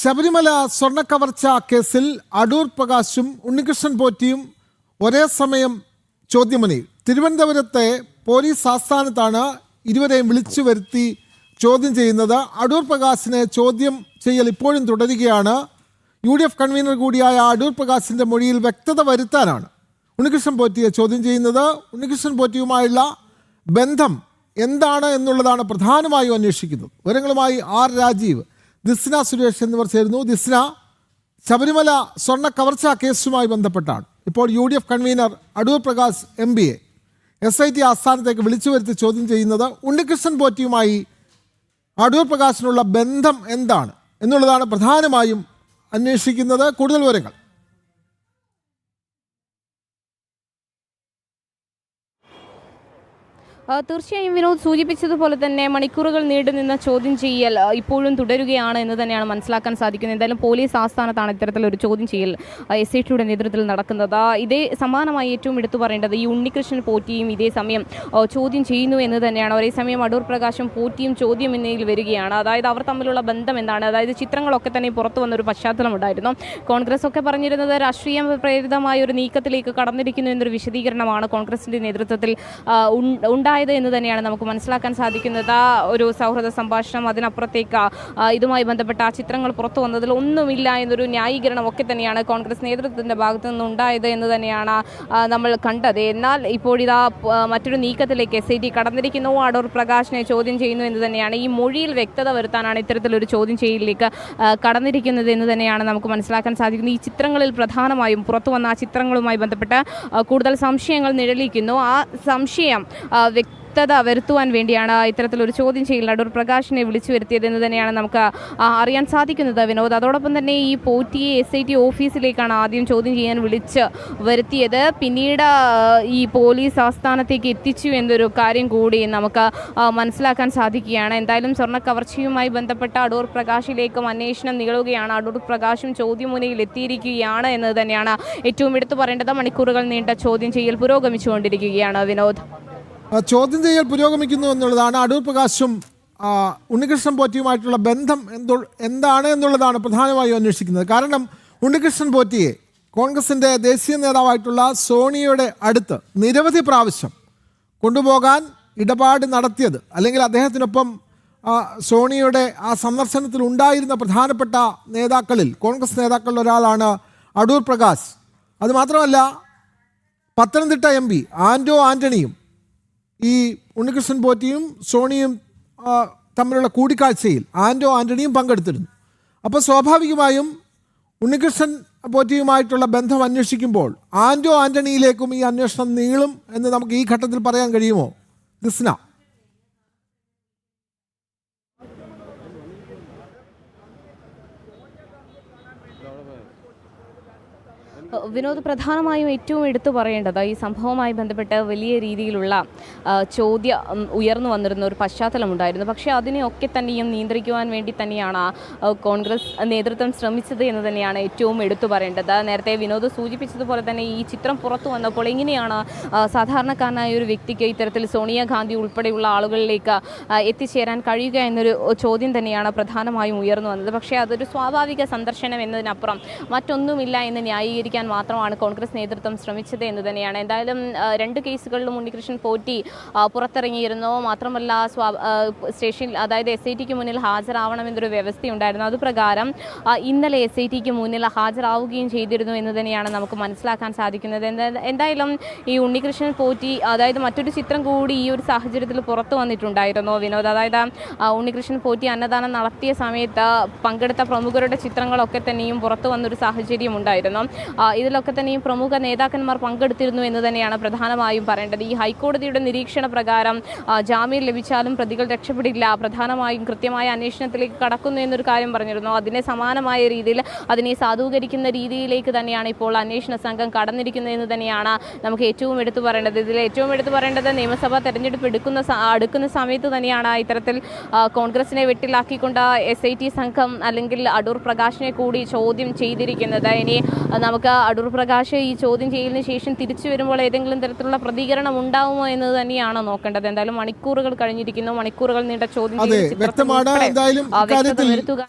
ശബരിമല സ്വർണ കവർച്ച കേസിൽ അടൂർ പ്രകാശും ഉണ്ണികൃഷ്ണൻ പോറ്റിയും ഒരേ സമയം ചോദ്യമുനയിൽ തിരുവനന്തപുരത്തെ പോലീസ് ആസ്ഥാനത്താണ് ഇരുവരെയും വിളിച്ചു വരുത്തി ചോദ്യം ചെയ്യുന്നത്. അടൂർ പ്രകാശിനെ ചോദ്യം ചെയ്യൽ ഇപ്പോഴും തുടരുകയാണ്. യു ഡി എഫ് കൺവീനർ കൂടിയായ അടൂർ പ്രകാശിന്റെ മൊഴിയിൽ വ്യക്തത വരുത്താനാണ് ഉണ്ണികൃഷ്ണൻ പോറ്റിയെ ചോദ്യം ചെയ്യുന്നത്. ഉണ്ണികൃഷ്ണൻ പോറ്റിയുമായുള്ള ബന്ധം എന്താണ് എന്നുള്ളതാണ് പ്രധാനമായും അന്വേഷിക്കുന്നത്. വിവരങ്ങളുമായി ആർ രാജീവ്. ദിസ്ന സുരേഷ് എന്നിവർ ചേരുന്നു. ദിസ്ന ശബരിമല സ്വർണ കവർച്ച കേസുമായി ബന്ധപ്പെട്ടാണ്. ഇപ്പോൾ U D F convener Adoor Prakash M B A. S I T ആസ്ഥാനത്തേക്ക് വിളിച്ചു വരുത്തി ചോദ്യം ചെയ്യുന്നത് ഉണ്ണികൃഷ്ണൻ പോറ്റിയുമായി അടൂർ പ്രകാശിനുള്ള ബന്ധം എന്താണ് എന്നുള്ളതാണ് പ്രധാനമായും അന്വേഷിക്കുന്നത്. കൂടുതൽ വിവരങ്ങൾ. തീർച്ചയായും വിനോദ് സൂചിപ്പിച്ചതുപോലെ തന്നെ മണിക്കൂറുകൾ നീണ്ടുനിന്ന ചോദ്യം ചെയ്യൽ ഇപ്പോഴും തുടരുകയാണ് എന്ന് തന്നെയാണ് മനസ്സിലാക്കാൻ സാധിക്കുന്നത്. എന്തായാലും പോലീസ് ആസ്ഥാനത്താണ് ഇത്തരത്തിലൊരു ചോദ്യം ചെയ്യൽ എസ് ഐ ടിയുടെ നേതൃത്വത്തിൽ നടക്കുന്നത്. ഇതേ സമാനമായി ഏറ്റവും എടുത്തു പറയേണ്ടത് ഈ ഉണ്ണികൃഷ്ണൻ പോറ്റിയും ഇതേ സമയം ചോദ്യം ചെയ്യുന്നു എന്ന് തന്നെയാണ്. ഒരേ സമയം അടൂർ പ്രകാശും പോറ്റിയും ചോദ്യം എന്നതിൽ വരികയാണ്. അതായത് അവർ തമ്മിലുള്ള ബന്ധം എന്താണ്? അതായത് ചിത്രങ്ങളൊക്കെ തന്നെ പുറത്തു വന്നൊരു പശ്ചാത്തലം ഉണ്ടായിരുന്നു. കോൺഗ്രസ് ഒക്കെ പറഞ്ഞിരുന്നത് രാഷ്ട്രീയ പ്രേരിതമായ ഒരു നീക്കത്തിലേക്ക് കടന്നിരിക്കുന്നു എന്നൊരു വിശദീകരണമാണ് കോൺഗ്രസിന്റെ നേതൃത്വത്തിൽ ആ, ഉണ്ടായത് എന്ന് തന്നെയാണ് നമുക്ക് മനസ്സിലാക്കാൻ സാധിക്കുന്നത്. ആ ഒരു സൗഹൃദ സംഭാഷണം അതിനപ്പുറത്തേക്ക് ഇതുമായി ബന്ധപ്പെട്ട ആ ചിത്രങ്ങൾ പുറത്തു വന്നതിൽ ഒന്നുമില്ല എന്നൊരു ന്യായീകരണം ഒക്കെ തന്നെയാണ് കോൺഗ്രസ് നേതൃത്വത്തിന്റെ ഭാഗത്തു നിന്ന് ഉണ്ടായത് എന്ന് തന്നെയാണ് നമ്മൾ കണ്ടത്. എന്നാൽ ഇപ്പോഴിതാ മറ്റൊരു നീക്കത്തിലേക്ക് എസ് ഐ ടി കടന്നിരിക്കുന്നു. അടൂർ പ്രകാശിനെ ചോദ്യം ചെയ്യുന്നു എന്ന് തന്നെയാണ്. ഈ മൊഴിയിൽ വ്യക്തത വരുത്താനാണ് ഇത്തരത്തിലൊരു ചോദ്യം ചെയ്യലിലേക്ക് കടന്നിരിക്കുന്നത് എന്ന് തന്നെയാണ് നമുക്ക് മനസ്സിലാക്കാൻ സാധിക്കുന്നത്. ഈ ചിത്രങ്ങളിൽ പ്രധാനമായും പുറത്തു വന്ന ആ ചിത്രങ്ങളുമായി ബന്ധപ്പെട്ട് കൂടുതൽ സംശയങ്ങൾ നിഴലിക്കുന്നു. ആ സംശയം വ്യക്തത വരുത്തുവാൻ വേണ്ടിയാണ് ഇത്തരത്തിലൊരു ചോദ്യം ചെയ്യൽ അടൂർ പ്രകാശിനെ വിളിച്ചു വരുത്തിയത് എന്ന് തന്നെയാണ് നമുക്ക് അറിയാൻ സാധിക്കുന്നത്. വിനോദ് അതോടൊപ്പം തന്നെ ഈ പോറ്റിയെ എസ് ഐ ടി ഓഫീസിലേക്കാണ് ആദ്യം ചോദ്യം ചെയ്യാൻ വിളിച്ച് വരുത്തിയത്. പിന്നീട് ഈ പോലീസ് ആസ്ഥാനത്തേക്ക് എത്തിച്ചു എന്നൊരു കാര്യം കൂടി നമുക്ക് മനസ്സിലാക്കാൻ സാധിക്കുകയാണ്. എന്തായാലും സ്വർണ കവർച്ചയുമായി ബന്ധപ്പെട്ട അടൂർ പ്രകാശിലേക്കും അന്വേഷണം നീളുകയാണ് അടൂർ പ്രകാശും ചോദ്യമുനയിൽ എത്തിയിരിക്കുകയാണ് എന്ന് തന്നെയാണ് ഏറ്റവും എടുത്തു പറയേണ്ടത്. മണിക്കൂറുകൾ നീണ്ട ചോദ്യം ചെയ്യൽ പുരോഗമിച്ചുകൊണ്ടിരിക്കുകയാണ് വിനോദ്. ചോദ്യം ചെയ്യൽ പുരോഗമിക്കുന്നു എന്നുള്ളതാണ് അടൂർ പ്രകാശും ഉണ്ണികൃഷ്ണൻ പോറ്റിയുമായിട്ടുള്ള ബന്ധം എന്തോ എന്താണ് എന്നുള്ളതാണ് പ്രധാനമായും അന്വേഷിക്കുന്നത്. കാരണം ഉണ്ണികൃഷ്ണൻ പോറ്റിയെ കോൺഗ്രസിന്റെ ദേശീയ നേതാവായിട്ടുള്ള സോണിയയുടെ അടുത്ത് നിരവധി പ്രാവശ്യം കൊണ്ടുപോകാൻ ഇടപാട് നടത്തിയത് അല്ലെങ്കിൽ അദ്ദേഹത്തിനൊപ്പം സോണിയയുടെ ആ സന്ദർശനത്തിൽ ഉണ്ടായിരുന്ന പ്രധാനപ്പെട്ട നേതാക്കളിൽ കോൺഗ്രസ് നേതാക്കളിൽ ഒരാളാണ് അടൂർ പ്രകാശ്. അതുമാത്രമല്ല പത്തനംതിട്ട എം പി ആന്റോ ആന്റണിയും ഈ ഉണ്ണികൃഷ്ണൻ പോറ്റിയും സോണിയും തമ്മിലുള്ള കൂടിക്കാഴ്ചയിൽ ആന്റോ ആന്റണിയും പങ്കെടുത്തിരുന്നു. അപ്പോൾ സ്വാഭാവികമായും ഉണ്ണികൃഷ്ണൻ പോറ്റിയുമായിട്ടുള്ള ബന്ധം അന്വേഷിക്കുമ്പോൾ ആന്റോ ആന്റണിയിലേക്കും ഈ അന്വേഷണം നീളും എന്ന് നമുക്ക് ഈ ഘട്ടത്തിൽ പറയാൻ കഴിയുമോ? കൃഷ്ണ. വിനോദ് പ്രധാനമായും ഏറ്റവും എടുത്തു പറയേണ്ടത് ഈ സംഭവവുമായി ബന്ധപ്പെട്ട് വലിയ രീതിയിലുള്ള ചോദ്യ ഉയർന്നു വന്നിരുന്ന ഒരു പശ്ചാത്തലമുണ്ടായിരുന്നു. പക്ഷേ അതിനെയൊക്കെ തന്നെയും നിയന്ത്രിക്കുവാൻ വേണ്ടി തന്നെയാണ് കോൺഗ്രസ് നേതൃത്വം ശ്രമിച്ചത് എന്ന് തന്നെയാണ് ഏറ്റവും എടുത്തു പറയേണ്ടത്. നേരത്തെ വിനോദ് സൂചിപ്പിച്ചതുപോലെ തന്നെ ഈ ചിത്രം പുറത്തു വന്നപ്പോൾ എങ്ങനെയാണ് സാധാരണക്കാരനായ ഒരു വ്യക്തിക്ക് ഇത്തരത്തിൽ സോണിയാഗാന്ധി ഉൾപ്പെടെയുള്ള ആളുകളിലേക്ക് എത്തിച്ചേരാൻ കഴിയുക എന്നൊരു ചോദ്യം തന്നെയാണ് പ്രധാനമായും ഉയർന്നു വന്നത്. പക്ഷേ അതൊരു സ്വാഭാവിക സന്ദർശനം എന്നതിനപ്പുറം മറ്റൊന്നുമില്ല എന്ന് ന്യായീകരിക്കാൻ മാത്രമാണ് കോൺഗ്രസ് നേതൃത്വം ശ്രമിച്ചത് എന്ന് തന്നെയാണ്. എന്തായാലും രണ്ട് കേസുകളിലും ഉണ്ണികൃഷ്ണൻ പോറ്റി പുറത്തിറങ്ങിയിരുന്നു. മാത്രമല്ല സ്റ്റേഷനിൽ അതായത് എസ് ഐ ടിക്ക് മുന്നിൽ ഹാജരാവണമെന്നൊരു വ്യവസ്ഥയുണ്ടായിരുന്നു. അതുപ്രകാരം ഇന്നലെ എസ് ഐ ടിക്ക് മുന്നിൽ ഹാജരാവുകയും ചെയ്തിരുന്നു എന്ന് തന്നെയാണ് നമുക്ക് മനസ്സിലാക്കാൻ സാധിക്കുന്നത്. എന്തായാലും ഈ ഉണ്ണികൃഷ്ണൻ പോറ്റി അതായത് മറ്റൊരു ചിത്രം കൂടി ഈ ഒരു സാഹചര്യത്തിൽ പുറത്തു വന്നിട്ടുണ്ടായിരുന്നു. വിനോദ് അതായത് ഉണ്ണികൃഷ്ണൻ പോറ്റി അന്നദാനം നടത്തിയ സമയത്ത് പങ്കെടുത്ത പ്രമുഖരുടെ ചിത്രങ്ങളൊക്കെ തന്നെയും പുറത്തു വന്നൊരു സാഹചര്യം ഉണ്ടായിരുന്നു ഇതിലൊക്കെ തന്നെയും പ്രമുഖ നേതാക്കന്മാർ പങ്കെടുത്തിരുന്നു എന്ന് തന്നെയാണ് പ്രധാനമായും പറയേണ്ടത്. ഈ ഹൈക്കോടതിയുടെ നിരീക്ഷണ പ്രകാരം ജാമ്യം ലഭിച്ചാലും പ്രതികൾ രക്ഷപ്പെടില്ല. പ്രധാനമായും കൃത്യമായ അന്വേഷണത്തിലേക്ക് കടക്കുന്നു എന്നൊരു കാര്യം പറഞ്ഞിരുന്നു. അതിനെ സമാനമായ രീതിയിൽ അതിനെ സാധൂകരിക്കുന്ന രീതിയിലേക്ക് തന്നെയാണ് ഇപ്പോൾ അന്വേഷണ സംഘം കടന്നിരിക്കുന്നത് എന്ന് തന്നെയാണ് നമുക്ക് ഏറ്റവും എടുത്തു പറയേണ്ടത്. ഇതിൽ ഏറ്റവും എടുത്തു പറയേണ്ടത് നിയമസഭാ തെരഞ്ഞെടുപ്പ് എടുക്കുന്ന അടുക്കുന്ന സമയത്ത് തന്നെയാണ് ഇത്തരത്തിൽ കോൺഗ്രസിനെ വെട്ടിലാക്കിക്കൊണ്ട് എസ് ഐ ടി സംഘം അല്ലെങ്കിൽ അടൂർ പ്രകാശിനെ കൂടി ചോദ്യം ചെയ്തിരിക്കുന്നത്. ഇനി നമുക്ക് അടൂർ പ്രകാശ് ഈ ചോദ്യം ചെയ്യലിന് ശേഷം തിരിച്ചു വരുമ്പോൾ ഏതെങ്കിലും തരത്തിലുള്ള പ്രതികരണം ഉണ്ടാവുമോ എന്നത് തന്നെയാണ് നോക്കേണ്ടത്. എന്തായാലും മണിക്കൂറുകൾ കഴിഞ്ഞിരിക്കുന്നു. മണിക്കൂറുകൾ നീണ്ട ചോദ്യം അതെ വ്യക്തമാണ്. എന്തായാലും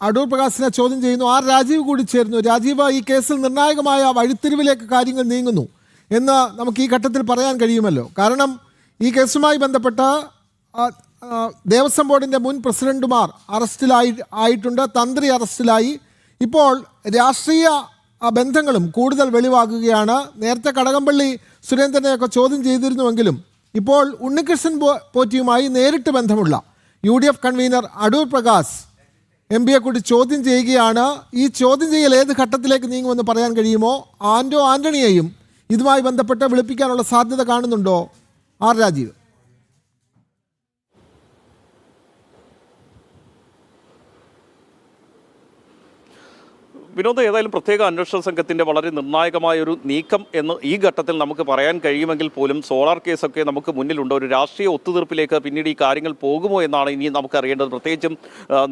അടൂർ പ്രകാശിനെ ചോദ്യം ചെയ്യുന്നു. ആർ രാജീവ് കൂടി ചേരുന്നു. രാജീവ് ഈ കേസിൽ നിർണായകമായ വഴിത്തിരിവിലേക്ക് കാര്യങ്ങൾ നീങ്ങുന്നു എന്ന് നമുക്ക് ഈ ഘട്ടത്തിൽ പറയാൻ കഴിയുമല്ലോ. കാരണം ഈ കേസുമായി ബന്ധപ്പെട്ട ദേവസ്വം ബോർഡിന്റെ മുൻ പ്രസിഡന്റുമാർ അറസ്റ്റിലായി ആയിട്ടുണ്ട്. തന്ത്രി അറസ്റ്റിലായി. ഇപ്പോൾ രാഷ്ട്രീയ ആ, ബന്ധങ്ങളും കൂടുതൽ വെളിവാകുകയാണ്. നേരത്തെ കടകംപള്ളി സുരേന്ദ്രനെയൊക്കെ ചോദ്യം ചെയ്തിരുന്നുവെങ്കിലും ഇപ്പോൾ ഉണ്ണികൃഷ്ണൻ പോറ്റിയുമായി നേരിട്ട് ബന്ധമുള്ള U D F convener Adoor Prakash M പിയെ കൂടി ചോദ്യം ചെയ്യുകയാണ്. ഈ ചോദ്യം ചെയ്യൽ ഏത് ഘട്ടത്തിലേക്ക് നീങ്ങുമെന്ന് പറയാൻ കഴിയുമോ? ആന്റോ ആന്റണിയെയും ഇതുമായി ബന്ധപ്പെട്ട് വിളിപ്പിക്കാനുള്ള സാധ്യത കാണുന്നുണ്ടോ? ആർ രാജീവ്? വിനോദ് ഏതായാലും പ്രത്യേക അന്വേഷണ സംഘത്തിന്റെ വളരെ നിർണായകമായ ഒരു നീക്കം എന്ന് ഈ ഘട്ടത്തിൽ നമുക്ക് പറയാൻ കഴിയുമെങ്കിൽ പോലും സോളാർ കേസൊക്കെ നമുക്ക് മുന്നിലുണ്ട്. ഒരു രാഷ്ട്രീയ ഒത്തുതീർപ്പിലേക്ക് പിന്നീട് ഈ കാര്യങ്ങൾ പോകുമോ എന്നാണ് ഇനി നമുക്ക് അറിയേണ്ടത് പ്രത്യേകിച്ചും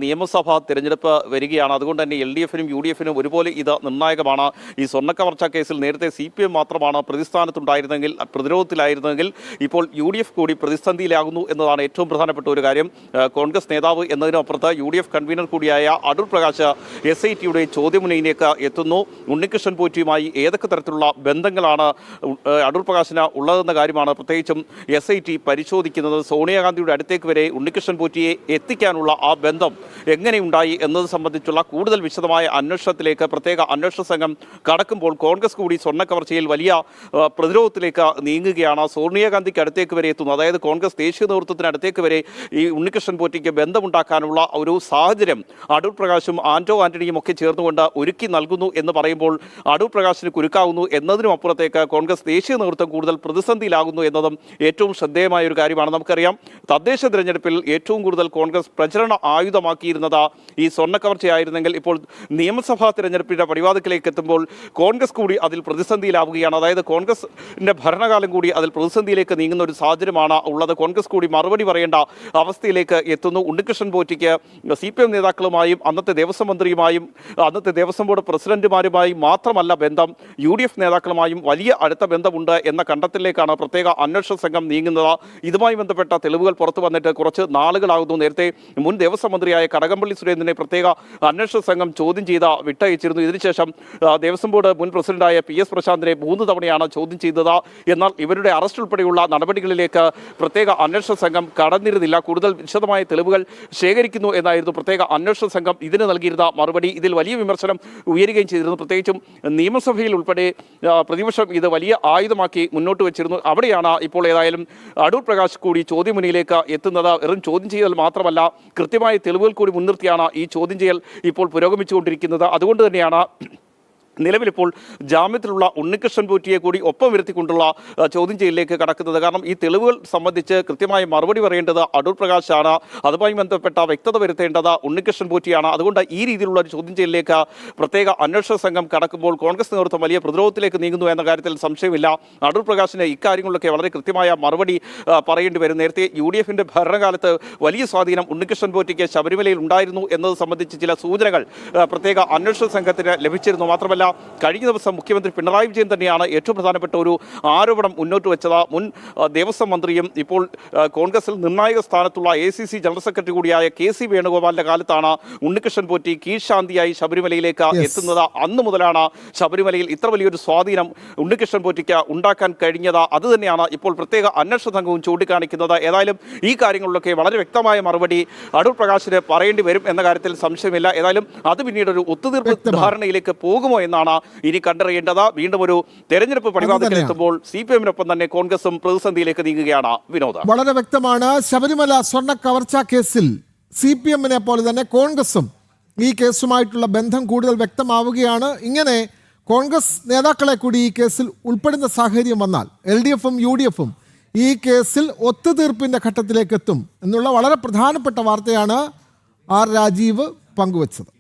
നിയമസഭാ തിരഞ്ഞെടുപ്പ് വരികയാണ്. അതുകൊണ്ട് തന്നെ എൽ ഡി എഫിനും യു ഡി എഫിനും ഒരുപോലെ ഇത് നിർണായകമാണ്. ഈ സ്വർണക്കവർച്ച കേസിൽ നേരത്തെ സി പി എം മാത്രമാണ് പ്രതിസ്ഥാനത്തുണ്ടായിരുന്നെങ്കിൽ പ്രതിരോധത്തിലായിരുന്നെങ്കിൽ ഇപ്പോൾ യു ഡി എഫ് കൂടി പ്രതിസന്ധിയിലാകുന്നു എന്നതാണ് ഏറ്റവും പ്രധാനപ്പെട്ട ഒരു കാര്യം. കോൺഗ്രസ് നേതാവ് എന്നതിനപ്പുറത്ത് യു ഡി എഫ് കൺവീനർ കൂടിയായ അടൂർ പ്രകാശ് എസ് ഐ ടിയുടെ ചോദ്യമുനയിലേക്ക് എത്തുന്നു. ഉണ്ണികൃഷ്ണൻ പോറ്റിയുമായി ഏതൊക്കെ തരത്തിലുള്ള ബന്ധങ്ങളാണ് അടൂർ പ്രകാശിന് ഉള്ളതെന്ന കാര്യമാണ് പ്രത്യേകിച്ചും എസ് ഐ ടി പരിശോധിക്കുന്നത്. സോണിയാഗാന്ധിയുടെ അടുത്തേക്ക് വരെ ഉണ്ണികൃഷ്ണൻ പോറ്റിയെ എത്തിക്കാനുള്ള ആ ബന്ധം എങ്ങനെയുണ്ടായി എന്നത് സംബന്ധിച്ചുള്ള കൂടുതൽ വിശദമായ അന്വേഷണത്തിലേക്ക് പ്രത്യേക അന്വേഷണ സംഘം കടക്കുമ്പോൾ കോൺഗ്രസ് കൂടി സ്വർണ കവർച്ചയിൽ വലിയ പ്രതിരോധത്തിലേക്ക് നീങ്ങുകയാണ്. സോണിയാഗാന്ധിക്ക് അടുത്തേക്ക് വരെ എത്തുന്നു. അതായത് കോൺഗ്രസ് ദേശീയ നേതൃത്വത്തിനടുത്തേക്ക് വരെ ഈ ഉണ്ണികൃഷ്ണൻ പോറ്റിക്ക് ബന്ധമുണ്ടാക്കാനുള്ള ഒരു സാഹചര്യം അടൂർ പ്രകാശും ആന്റോ ആന്റണിയും ഒക്കെ ചേർന്നുകൊണ്ട് ഒരുക്കി നൽകുന്നു എന്ന് പറയുമ്പോൾ അടൂർ പ്രകാശിന് കുരുക്കാവുന്നു എന്നതിനും അപ്പുറത്തേക്ക് കോൺഗ്രസ് ദേശീയ നേതൃത്വം കൂടുതൽ പ്രതിസന്ധിയിലാകുന്നു എന്നതും ഏറ്റവും ശ്രദ്ധേയമായ ഒരു കാര്യമാണ്. നമുക്കറിയാം തദ്ദേശ തിരഞ്ഞെടുപ്പിൽ ഏറ്റവും കൂടുതൽ കോൺഗ്രസ് പ്രചരണ ആയുധമാക്കിയിരുന്നത് ഈ സ്വർണക്കവർച്ചയായിരുന്നെങ്കിൽ ഇപ്പോൾ നിയമസഭാ തിരഞ്ഞെടുപ്പിന്റെ പടിവാതിക്കലേക്ക് എത്തുമ്പോൾ കോൺഗ്രസ് കൂടി അതിൽ പ്രതിസന്ധിയിലാവുകയാണ്. അതായത് കോൺഗ്രസിന്റെ ഭരണകാലം കൂടി അതിൽ പ്രതിസന്ധിയിലേക്ക് നീങ്ങുന്ന ഒരു സാഹചര്യമാണ് ഉള്ളത്. കോൺഗ്രസ് കൂടി മറുപടി പറയേണ്ട അവസ്ഥയിലേക്ക് എത്തുന്നു. ഉണ്ണികൃഷ്ണൻ പോറ്റിക്ക് സി പി എം നേതാക്കളുമായും അന്നത്തെ ദേവസ്വം മന്ത്രിയുമായും അന്നത്തെ ദേവസ്വം ബോർഡ് പ്രസിഡന്റുമാരുമായി മാത്രമല്ല ബന്ധം. യു ഡി എഫ് നേതാക്കളുമായും വലിയ അടുത്ത ബന്ധമുണ്ട് എന്ന കണ്ടെത്തലിലേക്കാണ് പ്രത്യേക അന്വേഷണ സംഘം നീങ്ങുന്നത്. ഇതുമായി ബന്ധപ്പെട്ട തെളിവുകൾ പുറത്തു വന്നിട്ട് കുറച്ച് നാളുകളാകുന്നു. നേരത്തെ മുൻ ദേവസ്വം മന്ത്രിയായ കടകംപള്ളി സുരേന്ദ്രനെ പ്രത്യേക അന്വേഷണ സംഘം ചോദ്യം ചെയ്ത വിട്ടയച്ചിരുന്നു. ഇതിനുശേഷം ദേവസ്വം ബോർഡ് മുൻ പ്രസിഡന്റായ പി എസ് പ്രശാന്തിനെ മൂന്ന് തവണയാണ് ചോദ്യം ചെയ്തത്. എന്നാൽ ഇവരുടെ അറസ്റ്റ് ഉൾപ്പെടെയുള്ള നടപടികളിലേക്ക് പ്രത്യേക അന്വേഷണ സംഘം കടന്നിരുന്നില്ല. കൂടുതൽ വിശദമായ തെളിവുകൾ ശേഖരിക്കുന്നു എന്നായിരുന്നു പ്രത്യേക അന്വേഷണ സംഘം ഇതിന് നൽകിയിരുന്ന മറുപടി. ഇതിൽ വലിയ വിമർശനം ഉയരുകയും ചെയ്തിരുന്നു. പ്രത്യേകിച്ചും നിയമസഭയിൽ ഉൾപ്പെടെ പ്രതിപക്ഷം ഇത് വലിയ ആയുധമാക്കി മുന്നോട്ട് വെച്ചിരുന്നു. അവിടെയാണ് ഇപ്പോൾ ഏതായാലും അടൂർ പ്രകാശ് കൂടി ചോദ്യമുനിയിലേക്ക് എത്തുന്നത്. വെറും ചോദ്യം ചെയ്യൽ മാത്രമല്ല കൃത്യമായ തെളിവുകൾ കൂടി മുൻനിർത്തിയാണ് ഈ ചോദ്യം ചെയ്യൽ ഇപ്പോൾ പുരോഗമിച്ചുകൊണ്ടിരിക്കുന്നത്. അതുകൊണ്ട് തന്നെയാണ് നിലവിലിപ്പോൾ ജാമ്യത്തിലുള്ള ഉണ്ണികൃഷ്ണൻ പോറ്റിയെ കൂടി ഒപ്പം വരുത്തിക്കൊണ്ടുള്ള ചോദ്യം ചെയ്യലിലേക്ക് കടക്കുന്നത്. കാരണം ഈ തെളിവുകൾ സംബന്ധിച്ച് കൃത്യമായി മറുപടി പറയേണ്ടത് അടൂർ പ്രകാശാണ്. അതുമായി ബന്ധപ്പെട്ട വ്യക്തത വരുത്തേണ്ടത് ഉണ്ണികൃഷ്ണൻ പോറ്റിയാണ്. അതുകൊണ്ട് ഈ രീതിയിലുള്ള ഒരു ചോദ്യം ചെയ്യലിലേക്ക് പ്രത്യേക അന്വേഷണ സംഘം കടക്കുമ്പോൾ കോൺഗ്രസ് നേതൃത്വം വലിയ പ്രതിരോധത്തിലേക്ക് നീങ്ങുന്നു എന്ന കാര്യത്തിൽ സംശയമില്ല. അടൂർ പ്രകാശിന് ഇക്കാര്യങ്ങളിലൊക്കെ വളരെ കൃത്യമായ മറുപടി പറയേണ്ടി വരും. നേരത്തെ യു ഡി എഫിന്റെ ഭരണകാലത്ത് വലിയ സ്വാധീനം ഉണ്ണികൃഷ്ണൻ പോറ്റിക്ക് ശബരിമലയിൽ ഉണ്ടായിരുന്നു എന്നത് സംബന്ധിച്ച് ചില സൂചനകൾ പ്രത്യേക അന്വേഷണ സംഘത്തിന് ലഭിച്ചിരുന്നു. മാത്രമല്ല കഴിഞ്ഞ ദിവസം മുഖ്യമന്ത്രി പിണറായി വിജയൻ തന്നെയാണ് ഏറ്റവും പ്രധാനപ്പെട്ട ഒരു ആരോപണം മുന്നോട്ട് വെച്ചത്. മുൻ ദേവസ്വം മന്ത്രിയും ഇപ്പോൾ കോൺഗ്രസിൽ നിർണായക സ്ഥാനത്തുള്ള A C C general secretary കൂടിയായ കെ സി വേണുഗോപാലിന്റെ കാലത്താണ് ഉണ്ണികൃഷ്ണൻ പോറ്റി കീഴ്ശാന്തിയായി ശബരിമലയിലേക്ക് എത്തുന്നത്. അന്ന് മുതലാണ് ശബരിമലയിൽ ഇത്ര വലിയൊരു സ്വാധീനം ഉണ്ണികൃഷ്ണൻ പോറ്റിക്ക് ഉണ്ടാക്കാൻ കഴിഞ്ഞത്. അത് തന്നെയാണ് ഇപ്പോൾ പ്രത്യേക അന്വേഷണ സംഘവും ചൂണ്ടിക്കാണിക്കുന്നത്. ഏതായാലും ഈ കാര്യങ്ങളിലൊക്കെ വളരെ വ്യക്തമായ മറുപടി അടൂർ പ്രകാശിന് പറയേണ്ടി വരും എന്ന കാര്യത്തിൽ സംശയമില്ല. ഏതായാലും അത് പിന്നീട് ഒരു ഒത്തുതീർപ്പ്. ധാരണയിലേക്ക് പോകുമോ എന്നാണ് ഇനി കണ്ടറിയേണ്ടത്. വീണ്ടും ഒരു തെരഞ്ഞെടുപ്പ്. എത്തുമ്പോൾ സി പി എമ്മിനൊപ്പം തന്നെ കോൺഗ്രസും പ്രതിസന്ധിയിലേക്ക് നീങ്ങുകയാണ് വിനോദ. വളരെ വ്യക്തമാണ്. ശബരിമല സ്വർണ കവർച്ച കേസിൽ സി പി എമ്മിനെ പോലെ തന്നെ കോൺഗ്രസും ഈ കേസുമായിട്ടുള്ള ബന്ധം കൂടുതൽ വ്യക്തമാവുകയാണ്. ഇങ്ങനെ കോൺഗ്രസ് നേതാക്കളെ കൂടി ഈ കേസിൽ ഉൾപ്പെടുന്ന സാഹചര്യം വന്നാൽ എൽ ഡി എഫും യു ഡി എഫും ഈ കേസിൽ ഒത്തുതീർപ്പിന്റെ ഘട്ടത്തിലേക്ക് എത്തും എന്നുള്ള വളരെ പ്രധാനപ്പെട്ട വാർത്തയാണ് ആർ രാജീവ് പങ്കുവച്ചത്.